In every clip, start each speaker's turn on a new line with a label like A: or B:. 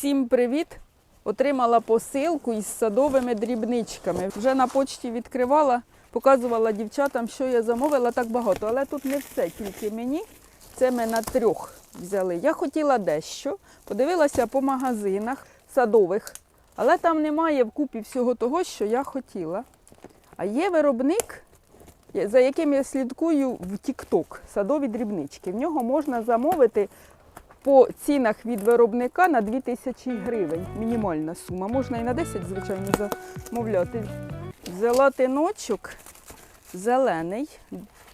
A: Всім привіт! Отримала посилку із садовими дрібничками. Вже на почті відкривала, показувала дівчатам, що я замовила так багато. Але тут не все, тільки мені. Це ми на трьох взяли. Я хотіла дещо, подивилася по магазинах садових, але там немає вкупі всього того, що я хотіла. А є виробник, за яким я слідкую в TikTok, садові дрібнички. В нього можна замовити по цінах від виробника на 2000 гривень. Мінімальна сума. Можна і на 10, звичайно, замовляти. Взяла тиночок зелений,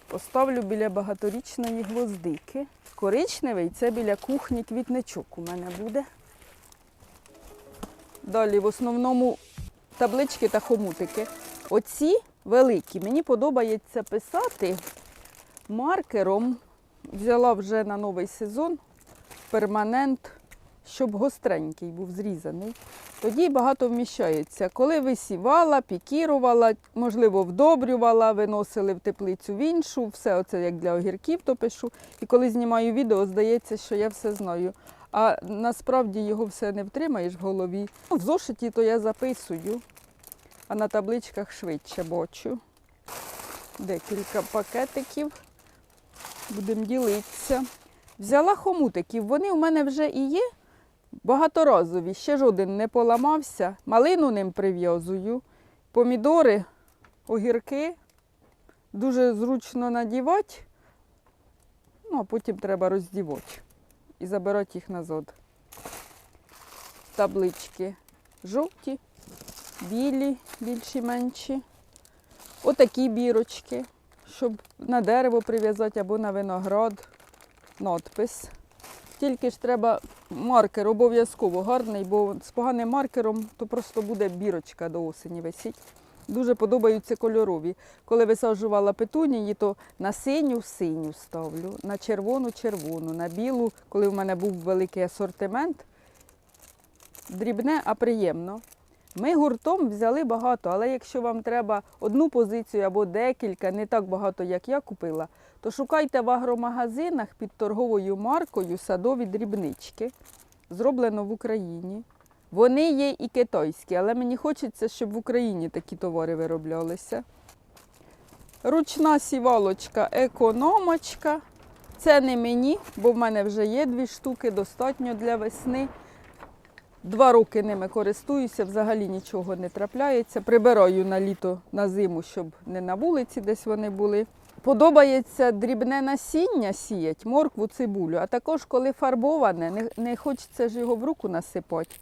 A: поставлю біля багаторічної гвоздики. Коричневий це біля кухні квітничок у мене буде. Далі в основному таблички та хомутики. Оці великі. Мені подобається писати маркером. Взяла вже на новий сезон перманент, щоб гостренький був зрізаний. Тоді багато вміщається. Коли висівала, пікірувала, можливо, вдобрювала, виносили в теплицю в іншу, все оце як для огірків, то пишу. І коли знімаю відео, здається, що я все знаю. А насправді його все не втримаєш в голові. В зошиті то я записую, а на табличках швидше бачу. Декілька пакетиків. Будемо ділитися. Взяла хомутиків. Вони у мене вже і є багаторазові. Ще жоден не поламався. Малину ним прив'язую. Помідори, огірки. Дуже зручно надівати. Ну, а потім треба роздівати і забирати їх назад. Таблички жовті, білі, більші менші. Отакі бірочки, щоб на дерево прив'язати або на виноград. Надпис. Тільки ж треба маркер обов'язково гарний, бо з поганим маркером то просто буде бірочка до осені висіть. Дуже подобаються кольорові. Коли висаджувала петунії, то на синю синю ставлю, на червону червону, на білу, коли в мене був великий асортимент. Дрібне, а приємно. Ми гуртом взяли багато, але якщо вам треба одну позицію або декілька, не так багато, як я купила, то шукайте в агромагазинах під торговою маркою садові дрібнички. Зроблено в Україні. Вони є і китайські, але мені хочеться, щоб в Україні такі товари вироблялися. Ручна сівалочка економочка. Це не мені, бо в мене вже є дві штуки, достатньо для весни. Два роки ними користуюся, взагалі нічого не трапляється. Прибираю на літо на зиму, щоб не на вулиці десь вони були. Подобається дрібне насіння сіять, моркву, цибулю, а також коли фарбоване, не, не хочеться ж його в руку насипати,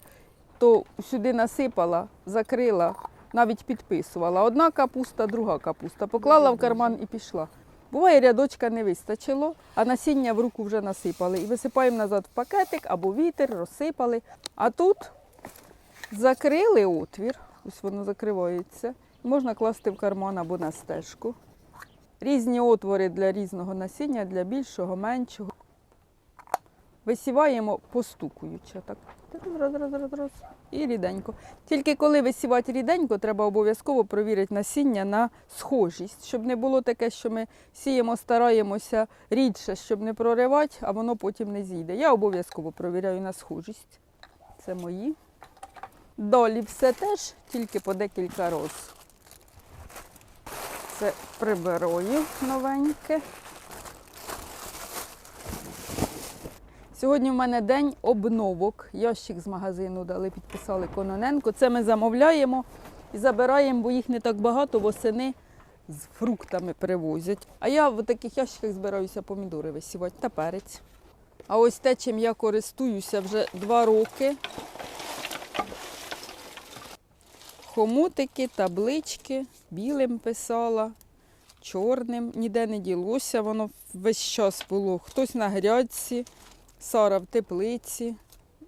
A: то сюди насипала, закрила, навіть підписувала. Одна капуста, друга капуста. Поклала в карман і пішла. Буває, рядочка не вистачило, а насіння в руку вже насипали. І висипаємо назад в пакетик або вітер, розсипали. А тут закрили отвір, ось воно закривається. Можна класти в карман або на стежку. Різні отвори для різного насіння, для більшого, меншого. Висіваємо постукуючи. Так. І ріденько. Тільки коли висівати ріденько, треба обов'язково провірити насіння на схожість, щоб не було таке, що ми сіємо, стараємося рідше, щоб не проривати, а воно потім не зійде. Я обов'язково провіряю на схожість. Це мої. Далі все теж, тільки по декілька разів. Це прибираю новеньке. Сьогодні в мене день обновок. Ящик з магазину дали, підписали Кононенко. Це ми замовляємо і забираємо, бо їх не так багато, восени з фруктами привозять. А я в таких ящиках збираюся помідори висівати та перець. А ось те, чим я користуюся вже два роки. Хомутики, таблички, білим писала, чорним, ніде не ділося, воно весь час було. Хтось на грядці, Сара в теплиці.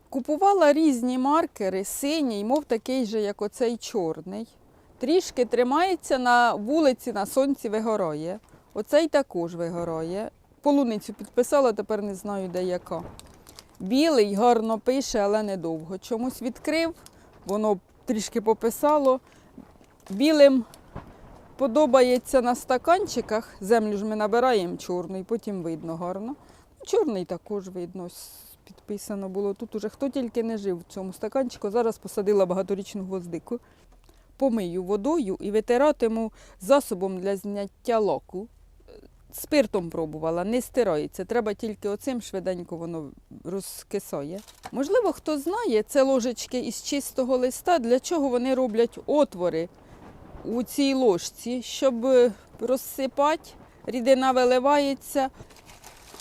A: Купувала різні маркери, синій, мов такий же, як оцей чорний. Трішки тримається на вулиці, на сонці вигорає. Оцей також вигорає. Полуницю підписала, тепер не знаю, де яка. Білий гарно пише, але недовго. Чомусь відкрив, воно трішки пописало. Білим подобається на стаканчиках. Землю ж ми набираємо чорний, потім видно гарно. Чорний також видно. Підписано було. Тут уже хто тільки не жив в цьому стаканчику. Зараз посадила багаторічну гвоздику. Помию водою і витиратиму засобом для зняття лаку. Спиртом пробувала, не стирається. Треба тільки оцим швиденько воно розкисає. Можливо, хто знає, це ложечки із чистого листа, для чого вони роблять отвори у цій ложці, щоб е, розсипати, рідина виливається.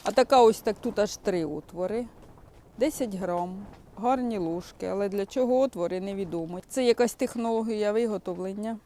A: А така ось так тут аж три отвори. 10 грам. Гарні ложки, але для чого отвори невідомо. Це якась технологія виготовлення.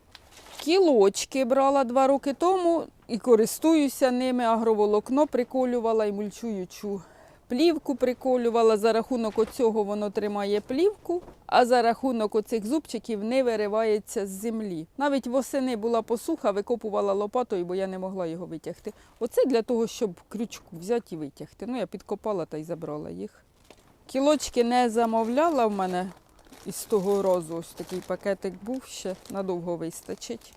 A: Кілочки брала два роки тому і користуюся ними. Агроволокно приколювала і мульчуючу плівку приколювала. За рахунок оцього воно тримає плівку, а за рахунок оцих зубчиків не виривається з землі. Навіть восени була посуха, викопувала лопатою, бо я не могла його витягти. Оце для того, щоб крючку взяти і витягти. Ну, я підкопала та й забрала їх. Кілочки не замовляла в мене із того разу. Ось такий пакетик був ще, надовго вистачить.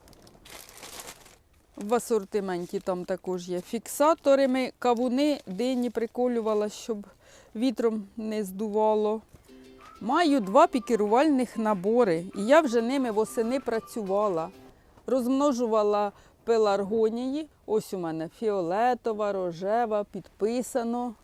A: В асортименті там також є фіксатори. Ми кавуни дині приколювала, щоб вітром не здувало. Маю два пікірувальних набори, і я вже ними восени працювала. Розмножувала пеларгонії. Ось у мене фіолетова, рожева, підписано.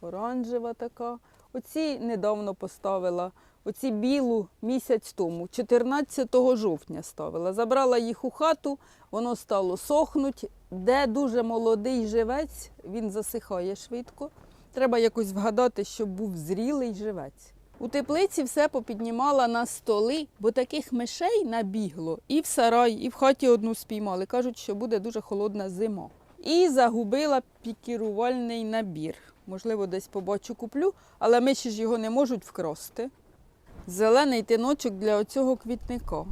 A: Оранжева така. Оці недавно поставила. Оці білу місяць тому, 14 жовтня ставила. Забрала їх у хату, воно стало сохнуть. Де дуже молодий живець, він засихає швидко. Треба якось вгадати, щоб був зрілий живець. У теплиці все попіднімала на столи, бо таких мишей набігло і в сарай, і в хаті одну спіймали. Кажуть, що буде дуже холодна зима. І загубила пікірувальний набір. Можливо, десь побачу куплю, але миші ж його не можуть вкрасти. Зелений тиночок для оцього квітника.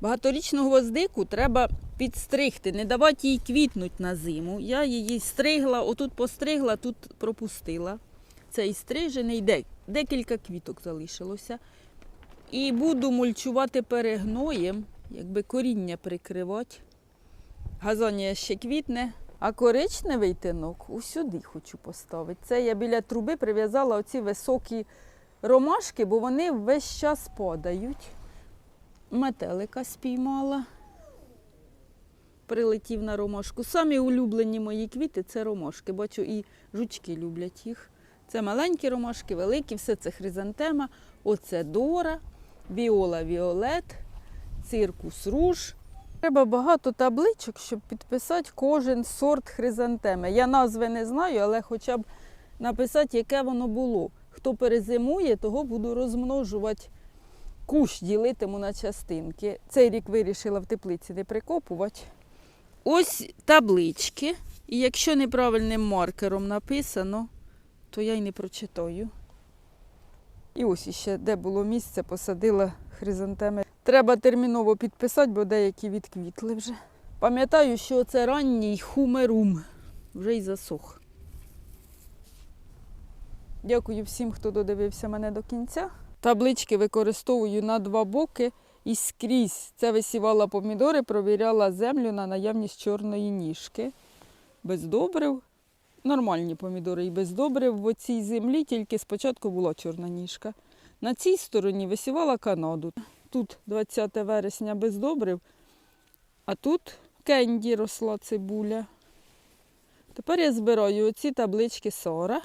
A: Багаторічну гвоздику треба підстригти, не давати їй квітнуть на зиму. Я її стригла, отут постригла, тут пропустила. Цей стрижений, декілька квіток залишилося. І буду мульчувати перегноєм, якби коріння прикривати. Газонія ще квітне, а коричневий тинок усюди хочу поставити. Це я біля труби прив'язала оці високі ромашки, бо вони весь час падають. Метелика спіймала, прилетів на ромашку. Самі улюблені мої квіти це ромашки. Бачу, і жучки люблять їх. Це маленькі ромашки, великі, все це хризантема. Оце Дора, Віола Віолет, циркус руж. Треба багато табличок, щоб підписати кожен сорт хризантеми. Я назви не знаю, але хоча б написати, яке воно було. Хто перезимує, того буду розмножувати. Кущ ділитиму на частинки. Цей рік вирішила в теплиці не прикопувати. Ось таблички. І якщо неправильним маркером написано, то я й не прочитаю. І ось іще, де було місце, посадила хризантеми. Треба терміново підписати, бо деякі відквітли вже. Пам'ятаю, що це ранній хумерум. Вже й засох. Дякую всім, хто додивився мене до кінця. Таблички використовую на два боки і скрізь. Це висівала помідори, провіряла землю на наявність чорної ніжки. Без добрив. Нормальні помідори і без добрив. В цій землі тільки спочатку була чорна ніжка. На цій стороні висівала Канаду. Тут 20 вересня без добрив, а тут кенді росла цибуля. Тепер я збираю оці таблички сора.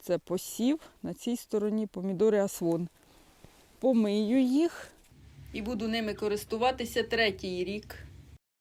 A: Це посів, на цій стороні помідори асвон. Помию їх і буду ними користуватися третій рік.